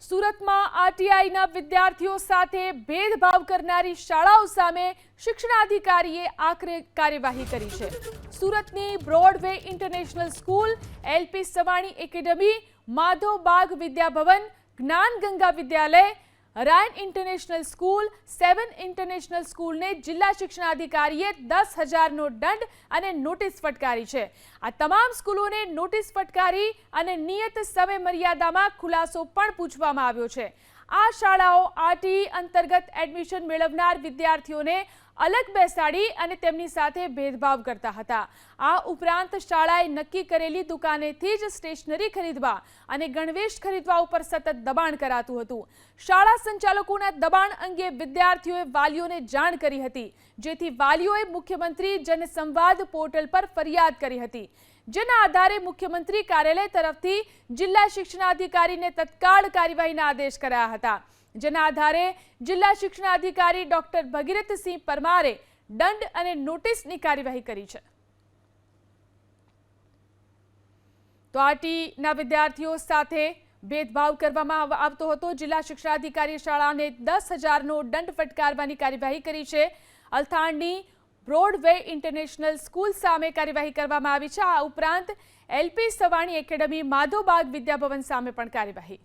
સુરતમાં આરટીઆઈના વિદ્યાર્થીઓ સાથે ભેદભાવ કરનારી શાળાઓ સામે શિક્ષણાધિકારીએ આખરે કાર્યવાહી કરી છે. સુરતની Broadway International School LP Savani academy, Madhav Bagh Vidyabhavan Gyanganga Vidyalaya Ryan International School, Seven International સ્કૂલને જિલ્લા શિક્ષણાધિકારીએ દસ હજારનો દંડ અને નોટિસ ફટકારી છે. આ તમામ સ્કૂલોને નોટિસ ફટકારી અને નિયત સમય મર્યાદામાં ખુલાસો પણ પૂછવામાં આવ્યો છે. આ શાળાઓ આરટી અંતર્ગત એડમિશન મેળવનાર વિદ્યાર્થીઓને અલગ બેસાડી અને તેમની સાથે ભેદભાવ કરતા હતા. આ ઉપરાંત શાળાએ નક્કી કરેલી દુકાનેથી જ સ્ટેશનરી ખરીદવા અને ગણવેશ ખરીદવા ઉપર સતત દબાણ કરાતું હતું. શાળા સંચાલકોના દબાણ અંગે વિદ્યાર્થીઓએ વાલીઓને જાણ કરી હતી, જેથી વાલીઓએ મુખ્યમંત્રી જનસંવાદ પોર્ટલ પર ફરિયાદ કરી હતી. જેના આધારે મુખ્યમંત્રી કાર્યાલય તરફથી જિલ્લા શિક્ષણાધિકારીને તત્કાળ કાર્યવાહીના આદેશ કરાયા હતા. જેના આધારે જિલ્લા શિક્ષણાધિકારી ડોક્ટર ભગીરથસિંહ પરમારે દંડ અને નોટિસની કાર્યવાહી કરી છે. તો આરટીના વિદ્યાર્થીઓ સાથે ભેદભાવ કરવામાં આવતો હતો. જિલ્લા શિક્ષણાધિકારી શાળાને દસ હજારનો દંડ ફટકારવાની કાર્યવાહી કરી છે. અલથાણની બ્રોડવે ઇન્ટરનેશનલ સ્કૂલ સામે કાર્યવાહી કરવામાં આવી છે. આ ઉપરાંત એલપી સવાણી એકેડમી, માધોબાગ વિદ્યાભવન સામે પણ કાર્યવાહી.